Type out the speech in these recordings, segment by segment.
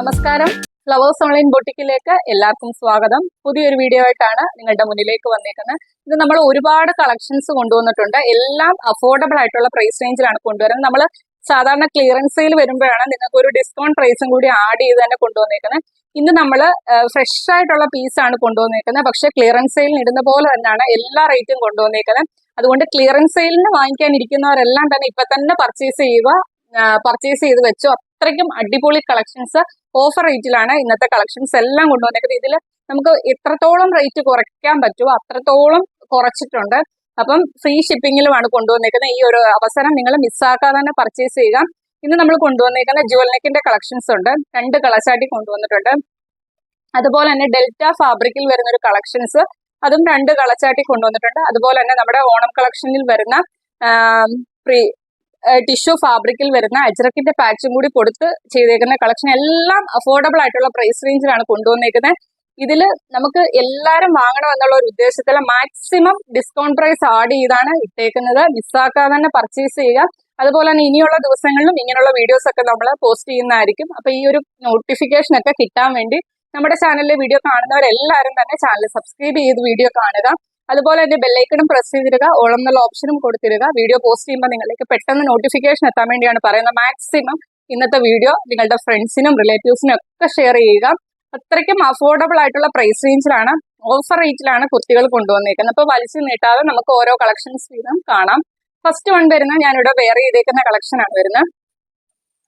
നമസ്കാരം. Flowers online ബൊട്ടിക്കിലേക്ക് എല്ലാവർക്കും സ്വാഗതം. പുതിയൊരു വീഡിയോ ആയിട്ടാണ് നിങ്ങളുടെ മുന്നിലേക്ക് വന്നേക്കുന്നത്. ഇത് നമ്മൾ ഒരുപാട് കളക്ഷൻസ് കൊണ്ടുവന്നിട്ടുണ്ട്. എല്ലാം അഫോർഡബിൾ ആയിട്ടുള്ള പ്രൈസ് റേഞ്ചിലാണ് കൊണ്ടുവരുന്നത്. നമ്മൾ സാധാരണ ക്ലിയറൻസ് സെയിൽ വരുമ്പോഴാണ് നിങ്ങൾക്ക് ഒരു ഡിസ്കൗണ്ട് പ്രൈസും കൂടി ആഡ് ചെയ്ത് തന്നെ കൊണ്ടുവന്നേക്കുന്നത്. ഇന്ന് നമ്മൾ ഫ്രഷ് ആയിട്ടുള്ള പീസാണ് കൊണ്ടുവന്നേക്കുന്നത്. പക്ഷെ ക്ലിയറൻസ് സെയിലിന് ഇടുന്ന പോലെ തന്നെയാണ് എല്ലാ റേറ്റും കൊണ്ടുവന്നേക്കുന്നത്. അതുകൊണ്ട് ക്ലിയറൻസ് സെയിലിന് വാങ്ങിക്കാനിരിക്കുന്നവരെല്ലാം തന്നെ ഇപ്പൊ തന്നെ പർച്ചേസ് ചെയ്യുക പർച്ചേസ് ചെയ്ത് വെച്ചു അത്രയ്ക്കും അടിപൊളി കളക്ഷൻസ് ഓഫർ റേറ്റിലാണ് ഇന്നത്തെ കളക്ഷൻസ് എല്ലാം കൊണ്ടുവന്നേക്കുന്നത് ഇതിൽ നമുക്ക് എത്രത്തോളം റേറ്റ് കുറയ്ക്കാൻ പറ്റുമോ അത്രത്തോളം കുറച്ചിട്ടുണ്ട്. അപ്പം ഫ്രീ ഷിപ്പിങ്ങിലുമാണ് കൊണ്ടുവന്നേക്കുന്നത് ഈ ഒരു അവസരം നിങ്ങൾ മിസ്സാക്കാതെ തന്നെ പർച്ചേസ് ചെയ്യുക. ഇന്ന് നമ്മൾ കൊണ്ടുവന്നേക്കുന്ന ജുവൽനെക്കിന്റെ കളക്ഷൻസ് ഉണ്ട്. രണ്ട് കളശാട്ടി കൊണ്ടുവന്നിട്ടുണ്ട്. അതുപോലെ തന്നെ ഡെൽറ്റ ഫാബ്രിക്കിൽ വരുന്ന ഒരു കളക്ഷൻസ് അതും രണ്ട് കളച്ചാട്ടി കൊണ്ടുവന്നിട്ടുണ്ട്. അതുപോലെ തന്നെ നമ്മുടെ ഓണം കളക്ഷനിൽ വരുന്ന പ്രീ ടിഷ്യൂ ഫാബ്രിക്കിൽ വരുന്ന അജ്രക്കിന്റെ പാച്ചും കൂടി കൊടുത്ത് ചെയ്തേക്കുന്ന കളക്ഷൻ എല്ലാം അഫോർഡബിൾ ആയിട്ടുള്ള പ്രൈസ് റേഞ്ചിലാണ് കൊണ്ടുവന്നേക്കുന്നത് ഇതിൽ നമുക്ക് എല്ലാവരും വാങ്ങണം എന്നുള്ള ഒരു ഉദ്ദേശത്തിൽ മാക്സിമം ഡിസ്കൗണ്ട് പ്രൈസ് ആഡ് ചെയ്താണ് ഇട്ടേക്കുന്നത്. മിസ്സാക്കാതെ തന്നെ പർച്ചേസ് ചെയ്യുക. അതുപോലെ തന്നെ ഇനിയുള്ള ദിവസങ്ങളിലും ഇങ്ങനെയുള്ള വീഡിയോസ് ഒക്കെ നമ്മൾ പോസ്റ്റ് ചെയ്യുന്നതായിരിക്കും. അപ്പൊ ഈ ഒരു നോട്ടിഫിക്കേഷൻ ഒക്കെ കിട്ടാൻ വേണ്ടി നമ്മുടെ ചാനലിലെ വീഡിയോ കാണുന്നവരെല്ലാവരും തന്നെ ചാനൽ സബ്സ്ക്രൈബ് ചെയ്ത് വീഡിയോ കാണുക. അതുപോലെ തന്നെ ബെല്ലൈക്കണും പ്രസ് ചെയ്തിരുക ഓളം എന്നുള്ള ഓപ്ഷനും കൊടുത്തിരുക വീഡിയോ പോസ്റ്റ് ചെയ്യുമ്പോൾ നിങ്ങളിലേക്ക് പെട്ടെന്ന് നോട്ടിഫിക്കേഷൻ എത്താൻ വേണ്ടിയാണ് പറയുന്നത്. മാക്സിമം ഇന്നത്തെ വീഡിയോ നിങ്ങളുടെ ഫ്രണ്ട്സിനും റിലേറ്റീവ്സിനും ഒക്കെ ഷെയർ ചെയ്യുക. അത്രയ്ക്കും അഫോർഡബിൾ ആയിട്ടുള്ള പ്രൈസ് റേഞ്ചിലാണ് ഓഫർ റേറ്റിലാണ് കുർത്തികൾ കൊണ്ടുവന്നേക്കുന്നത്. അപ്പോൾ വലിച്ചു നീട്ടാതെ നമുക്ക് ഓരോ കളക്ഷൻസ് വീതം കാണാം. ഫസ്റ്റ് വൺ വരുന്ന ഞാനിവിടെ വെയർ ചെയ്തേക്കുന്ന കളക്ഷൻ ആണ് വരുന്നത്.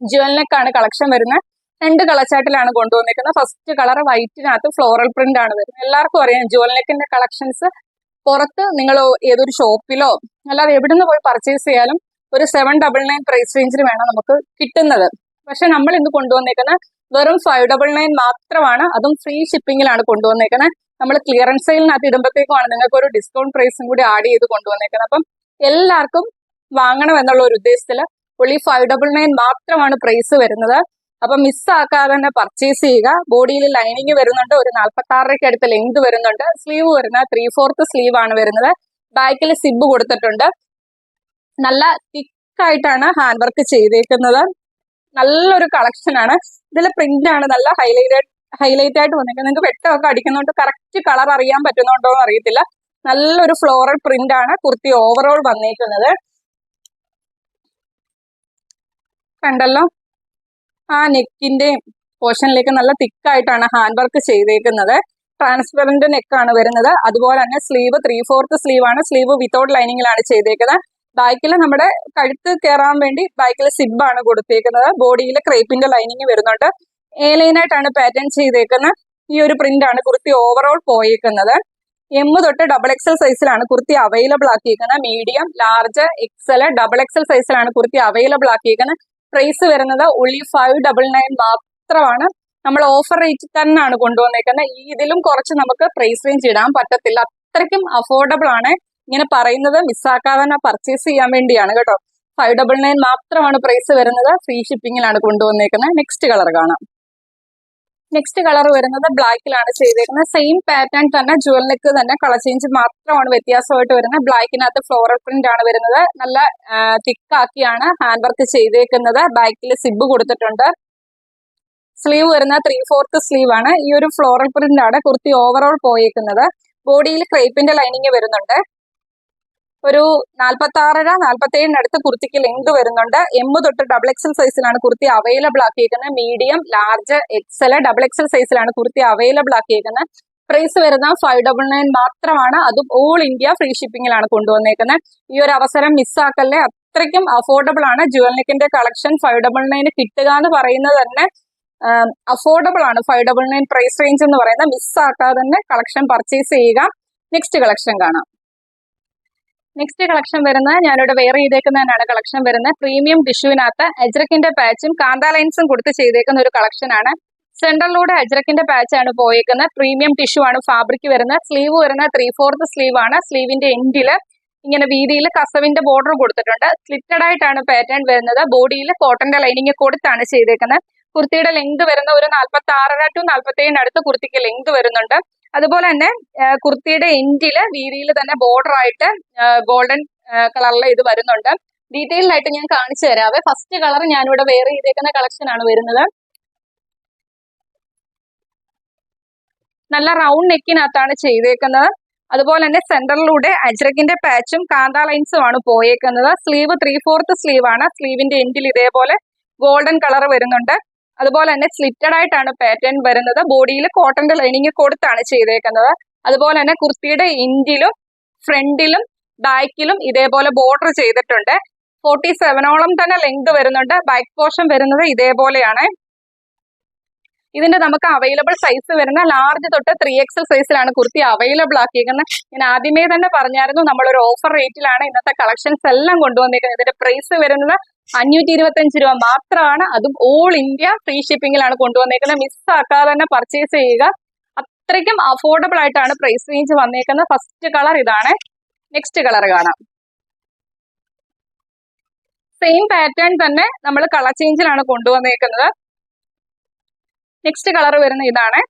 ജ്വലിനൊക്കെയാണ് കളക്ഷൻ വരുന്നത്. രണ്ട് കളച്ചാട്ടിലാണ് കൊണ്ടുവന്നിരിക്കുന്നത് ഫസ്റ്റ് കളർ വൈറ്റിനകത്ത് ഫ്ലോറൽ പ്രിന്റ് ആണ് വരുന്നത്. എല്ലാവർക്കും അറിയാം ജ്വലിനെക്കിന്റെ കളക്ഷൻസ് പുറത്ത് നിങ്ങൾ ഏതൊരു ഷോപ്പിലോ അല്ലാതെ എവിടെ നിന്ന് പോയി പർച്ചേസ് ചെയ്യാലും ഒരു സെവൻ ഡബിൾ നയൻ പ്രൈസ് റേഞ്ചിൽ വേണം നമുക്ക് കിട്ടുന്നത്. പക്ഷെ നമ്മൾ ഇന്ന് കൊണ്ടുവന്നേക്കുന്ന വെറും ഫൈവ് ഡബിൾ നയൻ മാത്രമാണ്. അതും ഫ്രീ ഷിപ്പിങ്ങിലാണ് കൊണ്ടുവന്നേക്കുന്നത്. നമ്മൾ ക്ലിയറൻസ് സെയിലിനകത്ത് ഇടുമ്പോഴത്തേക്കുമാണ് നിങ്ങൾക്ക് ഒരു ഡിസ്കൗണ്ട് പ്രൈസും കൂടി ആഡ് ചെയ്ത് കൊണ്ടുവന്നേക്കുന്നത്. അപ്പം എല്ലാവർക്കും വാങ്ങണം എന്നുള്ള ഒരു ഉദ്ദേശത്തിൽ ഒളി ഫൈവ് ഡബിൾ നയൻ മാത്രമാണ് പ്രൈസ് വരുന്നത്. അപ്പൊ മിസ്സാക്കാതെ തന്നെ പർച്ചേസ് ചെയ്യുക ബോഡിയിൽ ലൈനിങ് വരുന്നുണ്ട്. ഒരു നാൽപ്പത്തി ആറരയ്ക്ക് അടുത്ത് ലെങ്ത് വരുന്നുണ്ട്. സ്ലീവ് വരുന്ന ത്രീ ഫോർത്ത് സ്ലീവ് ആണ് വരുന്നത്. ബാക്കിൽ സിബ് കൊടുത്തിട്ടുണ്ട്. നല്ല തിക്കായിട്ടാണ് ഹാൻഡ് വർക്ക് ചെയ്തേക്കുന്നത്. നല്ലൊരു കളക്ഷൻ ആണ്. ഇതിൽ പ്രിന്റ് ആണ്. നല്ല ഹൈലൈറ്റഡ് ഹൈലൈറ്റ് ആയിട്ട് വന്നിരിക്കുന്നത്. നിങ്ങൾക്ക് വെട്ടമൊക്കെ അടിക്കുന്നതുകൊണ്ട് കറക്റ്റ് കളർ അറിയാൻ പറ്റുന്നുണ്ടോ എന്ന് അറിയത്തില്ല. നല്ലൊരു ഫ്ലോറൽ പ്രിന്റ് ആണ് കുർത്തി ഓവറോൾ വന്നേക്കുന്നത്. കണ്ടല്ലോ? ആ നെക്കിന്റെ പോർഷനിലേക്ക് നല്ല തിക്കായിട്ടാണ് ഹാൻഡ് വർക്ക് ചെയ്തേക്കുന്നത്. ട്രാൻസ്പെറന്റ് നെക്കാണ് വരുന്നത്. അതുപോലെ തന്നെ സ്ലീവ് ത്രീ ഫോർത്ത് സ്ലീവ് ആണ്. സ്ലീവ് വിത്തൗട്ട് ലൈനിങ്ങിലാണ് ചെയ്തേക്കുന്നത്. ബാക്കിൽ നമ്മുടെ കഴുത്ത് കയറാൻ വേണ്ടി ബാക്കിൽ സിബ് ആണ് കൊടുത്തേക്കുന്നത്. ബോഡിയിൽ ക്രേപ്പിന്റെ ലൈനിങ് വരുന്നുണ്ട്. എ ലൈനായിട്ടാണ് പാറ്റേൺ ചെയ്തേക്കുന്നത് ഈ ഒരു പ്രിന്റ് ആണ് കുർത്തി ഓവറോൾ പോയേക്കുന്നത്. എം തൊട്ട് ഡബിൾ എക്സൽ സൈസിലാണ് kurti available ആക്കിയിരിക്കുന്നത് medium large XL double XL സൈസിലാണ് കുർത്തി അവൈലബിൾ ആക്കിയിരിക്കുന്നത് പ്രൈസ് വരുന്നത് ഉള്ളി ഫൈവ് ഡബിൾ നയൻ മാത്രമാണ്. നമ്മൾ ഓഫർ റേറ്റ് തന്നെയാണ് കൊണ്ടുവന്നേക്കുന്നത്. ഈ ഇതിലും കുറച്ച് നമുക്ക് പ്രൈസ് റേഞ്ച് ഇടാൻ പറ്റത്തില്ല. അത്രയ്ക്കും അഫോർഡബിൾ ആണ്. ഇങ്ങനെ പറയുന്നത് മിസ്സാക്കാതെ പർച്ചേസ് ചെയ്യാൻ വേണ്ടിയാണ് കേട്ടോ. ഫൈവ് ഡബിൾ നയൻ മാത്രമാണ് പ്രൈസ് വരുന്നത്. ഫ്രീ ഷിപ്പിങ്ങിലാണ് കൊണ്ടുവന്നേക്കുന്നത്. നെക്സ്റ്റ് കളർ കാണാം. നെക്സ്റ്റ് കളർ വരുന്നത് ബ്ലാക്കിലാണ് ചെയ്തിരിക്കുന്നത് സെയിം പാറ്റേൺ തന്നെ ജുവൽ നെക്ക് തന്നെ കളർ ചേഞ്ച് മാത്രമാണ് വ്യത്യാസമായിട്ട് വരുന്നത്. ബ്ലാക്കിനകത്ത് ഫ്ലോറൽ പ്രിന്റ് ആണ് വരുന്നത്. നല്ല തിക്കാക്കിയാണ് ഹാൻഡ് വർക്ക് ചെയ്തേക്കുന്നത്. ബാക്കിൽ സിബ് കൊടുത്തിട്ടുണ്ട്. സ്ലീവ് വരുന്ന ത്രീ ഫോർത്ത് സ്ലീവ് ആണ്. ഈ ഒരു ഫ്ലോറൽ പ്രിന്റ് ആണ് കുർത്തി ഓവറോൾ പോയേക്കുന്നത്. ബോഡിയിൽ ക്രേപ്പിന്റെ ലൈനിങ് വരുന്നുണ്ട്. ഒരു നാൽപ്പത്തി ആറര നാൽപ്പത്തി ഏഴിനടുത്ത് കുർത്തിക്ക് ലെങ്ത് വരുന്നുണ്ട്. എം തൊട്ട് ഡബിൾ എക്സൽ സൈസിലാണ് kurti available ആക്കിയിരിക്കുന്നത് medium large XL double XL സൈസിലാണ് കുർത്തി അവൈലബിൾ ആക്കിയിരിക്കുന്നത് പ്രൈസ് വരുന്ന ഫൈവ് ഡബിൾ നയൻ മാത്രമാണ്. അതും ഓൾ ഇന്ത്യ ഫ്രീ ഷിപ്പിംഗിലാണ് കൊണ്ടുവന്നേക്കുന്നത്. ഈ ഒരു അവസരം മിസ്സാക്കല്ലേ അത്രയ്ക്കും അഫോർഡബിൾ ആണ്. ജുവൽനിക്കിന്റെ കളക്ഷൻ ഫൈവ് ഡബിൾ നയന് കിട്ടുക എന്ന് പറയുന്നത് തന്നെ അഫോർഡബിൾ ആണ്. Five double nine price range എന്ന് പറയുന്നത് മിസ്സാക്കാതെ തന്നെ കളക്ഷൻ പർച്ചേസ് ചെയ്യുക. നെക്സ്റ്റ് കളക്ഷൻ കാണാം. നെക്സ്റ്റ് കളക്ഷൻ വരുന്നത് ഞാനിവിടെ വെയർ ചെയ്തേക്കുന്നതിനാണ് കളക്ഷൻ വരുന്നത്. പ്രീമിയം ടിഷ്യൂവിനകത്ത് അജ്രക്കിന്റെ പാച്ചും കാന്ത ലൈൻസും കൊടുത്ത് ചെയ്തേക്കുന്ന ഒരു കളക്ഷനാണ് സെൻട്രലിലൂടെ അജ്രക്കിന്റെ പാച്ച് ആണ് പോയേക്കുന്നത്. പ്രീമിയം ടിഷ്യൂ ആണ് ഫാബ്രിക് വരുന്നത്. സ്ലീവ് വരുന്ന ത്രീ ഫോർത്ത് സ്ലീവ് ആണ് സ്ലീവിന്റെ എൻഡിൽ ഇങ്ങനെ വീതിയിൽ കസവിന്റെ ബോർഡർ കൊടുത്തിട്ടുണ്ട്. സ്ലിറ്റഡ് ആയിട്ടാണ് പാറ്റേൺ വരുന്നത്. ബോഡിയിൽ കോട്ടന്റെ ലൈനിങ് കൊടുത്താണ് ചെയ്തേക്കുന്നത്. കുർത്തിയുടെ ലെങ്ത് വരുന്ന ഒരു നാൽപ്പത്തി ആറര ടു നാൽപ്പത്തി ഏഴിനടുത്ത് കുർത്തിക്ക് ലെങ്ത് വരുന്നുണ്ട്. അതുപോലെ തന്നെ കുർത്തിയുടെ എൻഡിൽ വീതിയിൽ തന്നെ ബോർഡർ ആയിട്ട് ഗോൾഡൻ കളറിൽ ഇത് വരുന്നുണ്ട്. ഡീറ്റെയിൽഡ് ആയിട്ട് ഞാൻ കാണിച്ചു തരാവേ. ഫസ്റ്റ് കളർ ഞാനിവിടെ വെയർ ചെയ്തേക്കുന്ന കളക്ഷൻ ആണ് വരുന്നത്. നല്ല റൗണ്ട് നെക്കിനകത്താണ് ചെയ്തേക്കുന്നത്. അതുപോലെ തന്നെ സെന്ററിലൂടെ അജ്രക്കിന്റെ പാച്ചും കാന്താ ലൈൻസും ആണ് പോയേക്കുന്നത്. സ്ലീവ് ത്രീ ഫോർത്ത് സ്ലീവ് ആണ്. സ്ലീവിന്റെ എൻഡിൽ ഇതേപോലെ ഗോൾഡൻ കളർ വരുന്നുണ്ട്. അതുപോലെ തന്നെ സ്ലിറ്റഡ് ആയിട്ടാണ് പാറ്റേൺ വരുന്നത്. ബോഡിയിൽ കോട്ടന്റെ ലൈനിങ് കൊടുത്താണ് ചെയ്തേക്കുന്നത്. അതുപോലെ തന്നെ കുർത്തിയുടെ ഇഞ്ചിലും ഫ്രണ്ടിലും ബാക്കിലും ഇതേപോലെ ബോർഡർ ചെയ്തിട്ടുണ്ട്. ഫോർട്ടി സെവനോളം തന്നെ ലെങ്ത് വരുന്നുണ്ട്. ബാക്ക് പോർഷൻ വരുന്നത് ഇതേപോലെയാണ്. ഇതിന്റെ നമുക്ക് അവൈലബിൾ സൈസ് വരുന്ന ലാർജ് തൊട്ട് ത്രീ എക്സൽ സൈസിലാണ് കുർത്തി അവൈലബിൾ ആക്കിയിരിക്കുന്നത്. ഞാൻ ആദ്യമേ തന്നെ പറഞ്ഞായിരുന്നു നമ്മളൊരു ഓഫർ റേറ്റിലാണ് ഇന്നത്തെ കളക്ഷൻസ് എല്ലാം കൊണ്ടുവന്നിരിക്കുന്നത്. ഇതിന്റെ പ്രൈസ് വരുന്നത് അഞ്ഞൂറ്റി ഇരുപത്തഞ്ച് രൂപ മാത്രമാണ്. അതും ഓൾ ഇന്ത്യ ഫ്രീ ഷിപ്പിംഗിലാണ് കൊണ്ടുവന്നേക്കുന്നത് മിസ് ആക്കാതെ തന്നെ പർച്ചേസ് ചെയ്യുക. അത്രയ്ക്കും അഫോർഡബിൾ ആയിട്ടാണ് പ്രൈസ് റേഞ്ച് വന്നേക്കുന്നത് ഫസ്റ്റ് കളർ ഇതാണ്. നെക്സ്റ്റ് കളർ കാണാം. സെയിം പാറ്റേൺ തന്നെ നമ്മൾ കളർ ചേഞ്ചിലാണ് കൊണ്ടുവന്നേക്കുന്നത് നെക്സ്റ്റ് കളർ വരുന്ന ഇതാണ്.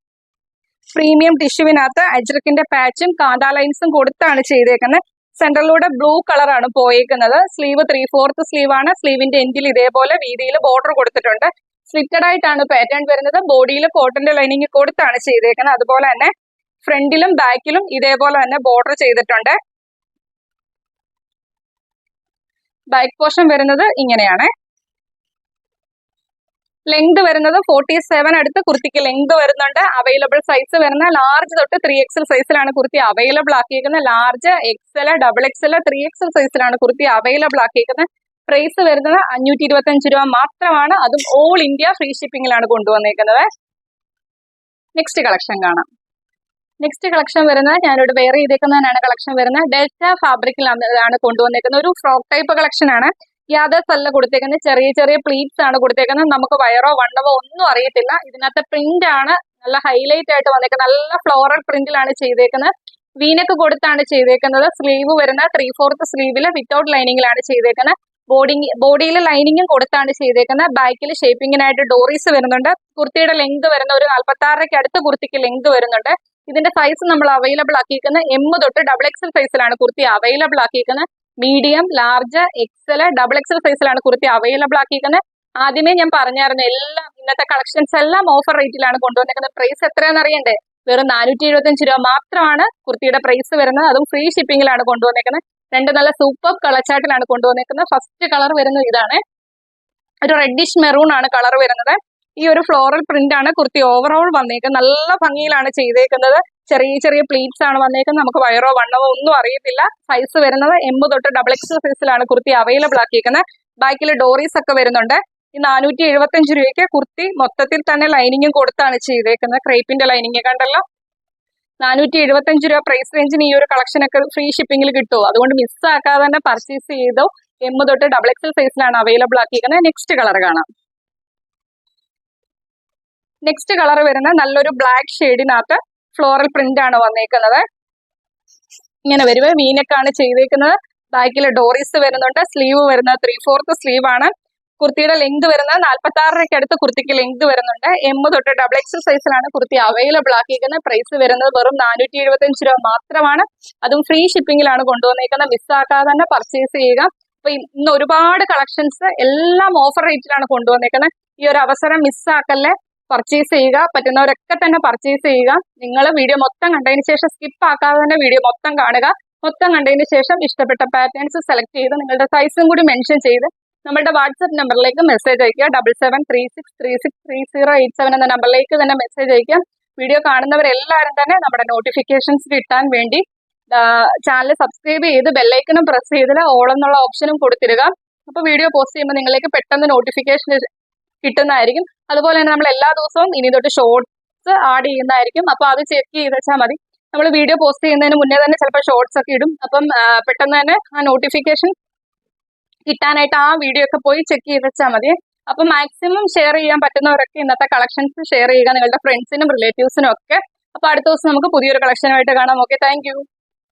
പ്രീമിയം ടിഷ്യൂവിനകത്ത് അജ്രക്കിന്റെ പാച്ചും കാന്താ ലൈൻസും കൊടുത്താണ് ചെയ്തേക്കുന്നത് സെന്ററിലൂടെ ബ്ലൂ കളറാണ് പോയേക്കുന്നത്. സ്ലീവ് ത്രീ ഫോർത്ത് സ്ലീവ് ആണ് സ്ലീവിന്റെ എൻഡിൽ ഇതേപോലെ വീതിയിൽ ബോർഡർ കൊടുത്തിട്ടുണ്ട്. സ്ലിറ്റഡ് ആയിട്ടാണ് പാറ്റേൺ വരുന്നത്. ബോഡിയിൽ കോട്ടന്റെ ലൈനിങ് കൊടുത്താണ് ചെയ്തേക്കുന്നത്. അതുപോലെ തന്നെ ഫ്രണ്ടിലും ബാക്കിലും ഇതേപോലെ തന്നെ ബോർഡർ ചെയ്തിട്ടുണ്ട്. ബാക്ക് പോർഷൻ വരുന്നത് ഇങ്ങനെയാണ്. ലെങ്ത് വരുന്നത് ഫോർട്ടി സെവൻ അടുത്ത് കുർത്തിക്ക് ലെങ്ത് വരുന്നുണ്ട്. അവൈലബിൾ സൈസ് വരുന്ന ലാർജ് തൊട്ട് ത്രീ എക്സൽ സൈസിലാണ് kurti available ആക്കിയിരിക്കുന്നത് large XL double XL three XL സൈസിലാണ് കുർത്തി അവൈലബിൾ ആക്കിയിരിക്കുന്നത് പ്രൈസ് വരുന്നത് അഞ്ഞൂറ്റി ഇരുപത്തഞ്ച് രൂപ മാത്രമാണ്. അതും ഓൾ ഇന്ത്യ ഫ്രീ ഷിപ്പിംഗിലാണ് കൊണ്ടുവന്നേക്കുന്നത്. നെക്സ്റ്റ് കളക്ഷൻ കാണാം. നെക്സ്റ്റ് കളക്ഷൻ വരുന്നത് ഞാനിവിടെ വെയർ ചെയ്തേക്കുന്നതിനാണ്. കളക്ഷൻ വരുന്നത് ഡെൽറ്റ ഫാബ്രിക്കിലാണ് കൊണ്ടുവന്നേക്കുന്നത്. ഒരു ഫ്രോക്ക് ടൈപ്പ് കളക്ഷൻ ആണ്. യാദേഴ്സ് അല്ല കൊടുത്തേക്കുന്നത് ചെറിയ ചെറിയ പ്ലീറ്റ്സ് ആണ് കൊടുത്തേക്കുന്നത് നമുക്ക് വയറോ വണ്ണവോ ഒന്നും അറിയത്തില്ല. ഇതിനകത്ത് പ്രിന്റ് ആണ്. നല്ല ഹൈലൈറ്റ് ആയിട്ട് വന്നേക്കുന്നത് നല്ല ഫ്ലോറൽ പ്രിന്റിലാണ് ചെയ്തേക്കുന്നത് വീനക്ക് കൊടുത്താണ് ചെയ്തേക്കുന്നത്. സ്ലീവ് വരുന്ന ത്രീ ഫോർത്ത് സ്ലീവിൽ വിത്തൗട്ട് ലൈനിങ്ങിലാണ് ചെയ്തേക്കുന്നത് ബോഡി ബോഡിയിൽ ലൈനിങ്ങും കൊടുത്താണ് ചെയ്തേക്കുന്നത് ബാക്കിൽ ഷേപ്പിങ്ങിനായിട്ട് ഡോറീസ് വരുന്നുണ്ട്. കുർത്തിയുടെ ലെങ്ത് വരുന്ന ഒരു നാൽപ്പത്തി ആറരയ്ക്ക് അടുത്ത കുർത്തിക്ക് ലെങ്ത് വരുന്നുണ്ട്. ഇതിന്റെ സൈസ് നമ്മൾ അവൈലബിൾ ആക്കിയിരിക്കുന്നത് എം തൊട്ട് ഡബിൾ എക്സൽ സൈസിലാണ് kurti available ആക്കിയിരിക്കുന്നത് medium large XL double XL സൈസിലാണ് കുർത്തി അവൈലബിൾ ആക്കിയിരിക്കുന്നത്. ആദ്യമേ ഞാൻ പറഞ്ഞായിരുന്നു എല്ലാം ഇന്നത്തെ കളക്ഷൻസ് എല്ലാം ഓഫർ റേറ്റിലാണ് കൊണ്ടുവന്നിരിക്കുന്നത് പ്രൈസ് എത്രയാണെന്ന് അറിയണ്ടേ? വെറും നാനൂറ്റി എഴുപത്തഞ്ച് രൂപ മാത്രമാണ് കുർത്തിയുടെ പ്രൈസ് വരുന്നത്. അതും ഫ്രീ ഷിപ്പിംഗിലാണ് കൊണ്ടുവന്നിരിക്കുന്നത് രണ്ട് നല്ല സൂപ്പർ കളച്ചാട്ടിലാണ് കൊണ്ടുവന്നിരിക്കുന്നത് ഫസ്റ്റ് കളർ വരുന്നത് ഇതാണ്. ഒരു റെഡിഷ് മെറൂൺ ആണ് കളർ വരുന്നത്. ഈ ഒരു ഫ്ലോറൽ പ്രിന്റ് ആണ് കുർത്തി ഓവറോൾ വന്നേക്കുന്നത്. നല്ല ഭംഗിയിലാണ് ചെയ്തേക്കുന്നത്. ചെറിയ ചെറിയ പ്ലീറ്റ്സ് ആണ് വന്നേക്കുന്നത്. നമുക്ക് വയറോ വണ്ണമോ ഒന്നും അറിയത്തില്ല. സൈസ് വരുന്നത് എൺപത് തൊട്ട് ഡബിൾ എക്സ് സൈസിലാണ് കുർത്തി അവൈലബിൾ ആക്കിയിരിക്കുന്നത് ബാക്കിൽ ഡോറീസ് ഒക്കെ വരുന്നുണ്ട്. ഈ നാനൂറ്റി എഴുപത്തഞ്ച് രൂപയ്ക്ക് കുർത്തി മൊത്തത്തിൽ തന്നെ ലൈനിങ്ങും കൊടുത്താണ് ചെയ്തേക്കുന്നത്. ക്രേപ്പിന്റെ ലൈനിങ് കണ്ടല്ലോ. നാനൂറ്റി എഴുപത്തഞ്ച് രൂപ പ്രൈസ് റേഞ്ചിന് ഈ ഒരു കളക്ഷൻ ഒക്കെ ഫ്രീ ഷിപ്പിംഗിൽ കിട്ടുമോ അതുകൊണ്ട് മിസ് ആക്കാതെ തന്നെ പർച്ചേസ് ചെയ്തോ. എം തൊട്ട് ഡബിൾ എക്സൽ സൈസിലാണ് അവൈലബിൾ ആക്കിയിരിക്കുന്നത് നെക്സ്റ്റ് കളർ കാണാം. നെക്സ്റ്റ് കളർ വരുന്ന നല്ലൊരു ബ്ലാക്ക് ഷെയ്ഡിനകത്ത് ഫ്ലോറൽ പ്രിന്റ് ആണ് വന്നേക്കുന്നത്? ഇങ്ങനെ വരുവേ മീനൊക്കെയാണ് ചെയ്തേക്കുന്നത്. ബാക്കിൽ ഡോറീസ് വരുന്നുണ്ട് സ്ലീവ് വരുന്നത് ത്രീ ഫോർത്ത് സ്ലീവ് ആണ്. കുർത്തിയുടെ ലെങ്ത് വരുന്നത് നാൽപ്പത്തി ആറരയ്ക്ക് അടുത്ത് കുർത്തിക്ക് ലെങ്ത് വരുന്നുണ്ട്. എം തൊട്ട് ഡബിൾ എക്സൽ സൈസിലാണ് കുർത്തി അവൈലബിൾ ആക്കിയിരിക്കുന്നത്. പ്രൈസ് വരുന്നത് വെറും നാനൂറ്റി എഴുപത്തഞ്ച് രൂപ മാത്രമാണ്. അതും ഫ്രീ ഷിപ്പിംഗിലാണ് കൊണ്ടുവന്നേക്കുന്നത്. മിസ്സാക്കാതെ തന്നെ പർച്ചേസ് ചെയ്യുക. അപ്പൊ ഇന്ന് ഒരുപാട് കളക്ഷൻസ് എല്ലാം ഓഫർ റേറ്റിലാണ് കൊണ്ടുവന്നേക്കുന്നത്. ഈ ഒരു അവസരം മിസ്സാക്കല്ലേ പർച്ചേസ് ചെയ്യുക പറ്റുന്നവരൊക്കെ തന്നെ പർച്ചേസ് ചെയ്യുക. നിങ്ങൾ വീഡിയോ മൊത്തം കണ്ടതിന് ശേഷം സ്കിപ്പ് ആക്കാതെ തന്നെ വീഡിയോ മൊത്തം കാണുക. മൊത്തം കണ്ടതിന് ശേഷം ഇഷ്ടപ്പെട്ട പാറ്റേൺസ് സെലക്ട് ചെയ്ത് നിങ്ങളുടെ സൈസും കൂടി മെൻഷൻ ചെയ്ത് നമ്മുടെ വാട്സപ്പ് നമ്പറിലേക്ക് മെസ്സേജ് അയക്കുക double seven three six three six three zero eight seven എന്ന നമ്പറിലേക്ക് തന്നെ മെസ്സേജ് അയക്കുക വീഡിയോ കാണുന്നവരെല്ലാവരും തന്നെ നമ്മുടെ നോട്ടിഫിക്കേഷൻസ് കിട്ടാൻ വേണ്ടി ചാനൽ സബ്സ്ക്രൈബ് ചെയ്ത് ബെല്ലൈക്കനും പ്രസ് ചെയ്തിൽ ഓൾ എന്നുള്ള ഓപ്ഷനും കൊടുത്തിരുക അപ്പോൾ വീഡിയോ പോസ്റ്റ് ചെയ്യുമ്പോൾ നിങ്ങളിലേക്ക് പെട്ടെന്ന് നോട്ടിഫിക്കേഷൻ കിട്ടുന്നതായിരിക്കും. അതുപോലെ തന്നെ നമ്മൾ എല്ലാ ദിവസവും ഇനി തൊട്ട് ഷോർട്സ് ആഡ് ചെയ്യുന്നതായിരിക്കും. അപ്പോൾ അത് ചെക്ക് ചെയ്ത് വെച്ചാൽ മതി. നമ്മൾ വീഡിയോ പോസ്റ്റ് ചെയ്യുന്നതിന് മുന്നേ തന്നെ ചിലപ്പോൾ ഷോർട്സ് ഒക്കെ ഇടും. അപ്പം പെട്ടെന്ന് തന്നെ ആ നോട്ടിഫിക്കേഷൻ കിട്ടാനായിട്ട് ആ വീഡിയോ ഒക്കെ പോയി ചെക്ക് ചെയ്ത് വെച്ചാൽ മതി. അപ്പം മാക്സിമം ഷെയർ ചെയ്യാൻ പറ്റുന്നവരൊക്കെ ഇന്നത്തെ കളക്ഷൻസ് ഷെയർ ചെയ്യുക. നിങ്ങളുടെ ഫ്രണ്ട്സിനും റിലേറ്റീവ്സിനും ഒക്കെ. അപ്പൊ അടുത്ത ദിവസം നമുക്ക് പുതിയൊരു കളക്ഷനുമായിട്ട് കാണാം. Okay thank